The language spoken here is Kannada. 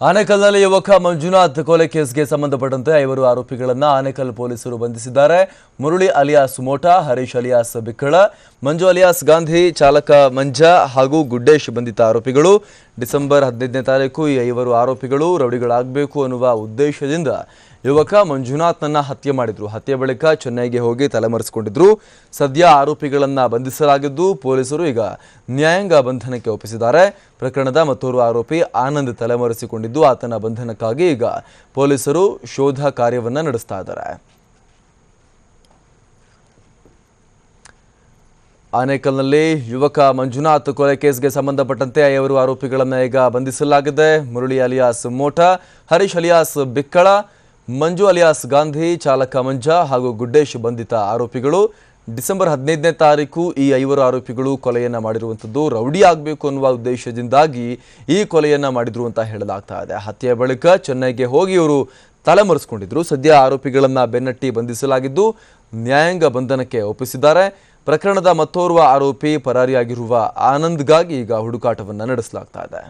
ಆನೇಕಲ್ನಲ್ಲಿ ಯುವಕ ಮಂಜುನಾಥ್ ಕೊಲೆ ಕೇಸ್ಗೆ ಸಂಬಂಧಪಟ್ಟಂತೆ ಐವರು ಆರೋಪಿಗಳನ್ನು ಆನೇಕಲ್ ಪೊಲೀಸರು ಬಂಧಿಸಿದ್ದಾರೆ. Murali alias Mota, Harish alias Bikkala, Manju alias Gandhi, ಚಾಲಕ ಮಂಜ ಹಾಗೂ ಗುಡ್ಡೇಶ್ ಬಂಧಿತ ಆರೋಪಿಗಳು. ಡಿಸೆಂಬರ್ ಹದಿನೈದನೇ ತಾರೀಕು ಈ ಐವರು ಆರೋಪಿಗಳು ರೌಡಿಗಳಾಗಬೇಕು ಅನ್ನುವ ಉದ್ದೇಶದಿಂದ ಯುವಕ ಮಂಜುನಾಥ್ನನ್ನ ಹತ್ಯೆ ಮಾಡಿದ್ರು. ಹತ್ಯೆ ಬಳಿಕ ಚೆನ್ನೈಗೆ ಹೋಗಿ ತಲೆಮರೆಸಿಕೊಂಡಿದ್ರು. ಸದ್ಯ ಆರೋಪಿಗಳನ್ನ ಬಂಧಿಸಲಾಗಿದ್ದು ಪೊಲೀಸರು ಈಗ ನ್ಯಾಯಾಂಗ ಬಂಧನಕ್ಕೆ ಒಪ್ಪಿಸಿದ್ದಾರೆ. ಪ್ರಕರಣದ ಮತ್ತೋರ್ವ ಆರೋಪಿ ಆನಂದ್ ತಲೆಮರೆಸಿಕೊಂಡಿದ್ದು, ಆತನ ಬಂಧನಕ್ಕಾಗಿ ಈಗ ಪೊಲೀಸರು ಶೋಧ ಕಾರ್ಯವನ್ನ ನಡೆಸ್ತಾ ಇದ್ದಾರೆ. ಆನೇಕಲ್ನಲ್ಲಿ ಯುವಕ ಮಂಜುನಾಥ್ ಕೊಲೆ ಕೇಸ್ಗೆ ಸಂಬಂಧಪಟ್ಟಂತೆ ಐವರು ಆರೋಪಿಗಳನ್ನ ಈಗ ಬಂಧಿಸಲಾಗಿದೆ. Murali alias Mota, Harish alias Bikkala Manju alias Gandhi, ಚಾಲಕ ಮಂಜ ಹಾಗೂ ಗುಡ್ಡೇಶ್ ಬಂಧಿತ ಆರೋಪಿಗಳು. ಡಿಸೆಂಬರ್ ಹದಿನೈದನೇ ತಾರೀಕು ಈ ಐವರು ಆರೋಪಿಗಳು ಕೊಲೆಯನ್ನ ಮಾಡಿರುವಂಥದ್ದು ರೌಡಿ ಆಗಬೇಕು ಅನ್ನುವ ಉದ್ದೇಶದಿಂದಾಗಿ ಈ ಕೊಲೆಯನ್ನ ಮಾಡಿದ್ರು ಅಂತ ಹೇಳಲಾಗ್ತಾ ಇದೆ. ಹತ್ಯೆಯ ಬಳಿಕ ಚೆನ್ನೈಗೆ ಹೋಗಿ ಇವರು ತಲೆಮರೆಸಿಕೊಂಡಿದ್ರು. ಸದ್ಯ ಆರೋಪಿಗಳನ್ನು ಬೆನ್ನಟ್ಟಿ ಬಂಧಿಸಲಾಗಿದ್ದು ನ್ಯಾಯಾಂಗ ಬಂಧನಕ್ಕೆ ಒಪ್ಪಿಸಿದ್ದಾರೆ. ಪ್ರಕರಣದ ಮತ್ತೋರ್ವ ಆರೋಪಿ ಪರಾರಿಯಾಗಿರುವ ಆನಂದ್ಗಾಗಿ ಈಗ ಹುಡುಕಾಟವನ್ನು ನಡೆಸಲಾಗ್ತಾ ಇದೆ.